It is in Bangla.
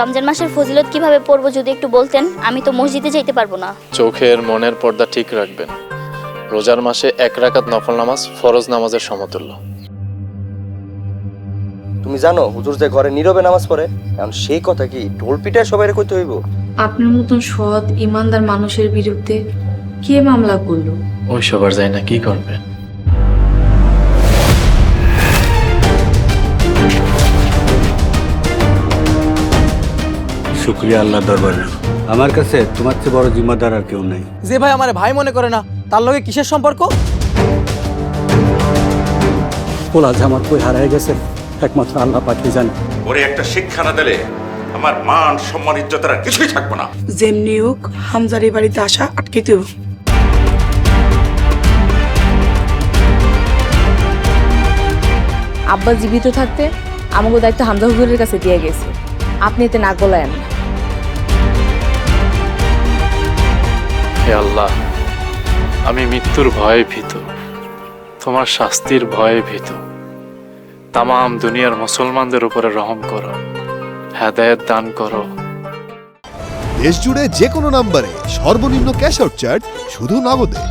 রমজান মাসের ফজিলত কীভাবে পড়ব যদি একটু বলতেন, আমি তো মসজিদে যেতে পারব না। চোখের মনের পর্দা ঠিক রাখবেন। রোজার মাসে এক রাকাত নফল নামাজ ফরজ নামাজের সমতুল্য। তুমি জানো হুজুর যে ঘরে নীরবে নামাজ পড়ে এখন সেই কথা কি ঢোল পিটায় সবাই কইতে হইব? আপনার মতন সৎ ইমানদার মানুষের বিরুদ্ধে কে মামলা করল? ওই সবার যায় না কি করবেন শুক্রিয়া আল্লাহ দরবারে। আমার কাছে তোমার চেয়ে বড় জিম্মাদার আর কেউ নেই। যে ভাই আমার ভাই মনে করে না তার লগে কিসের সম্পর্ক? পোলা জামাত কই হারায় গেছে? একমাত্র আল্লাহ পাঠিয়ে জানে? ওরে একটা শিক্ষা না দিলে আমার মান সম্মান ইজ্জতের আর কিছুই থাকব না। যেমনি হোক হামজার এই বাড়িতে আসা আটকে দেব আব্বা জীবিত থাকতে আমাকে দায়িত্ব হামজা হুজুরের কাছে দিয়ে গেছে। আপনি এতে নাক গলায়েন। না হে আল্লাহ আমি মৃত্যুর ভয়ে ভীত। তোমার শাস্তির ভয়ে ভীত। তামাম দুনিয়ার মুসলমানদের উপরে রহম করো, হেদায়ত দান করো। দেশ জুড়ে যে কোনো নম্বরে সর্বনিম্ন ক্যাশ আউট চার্জ শুধু নগদে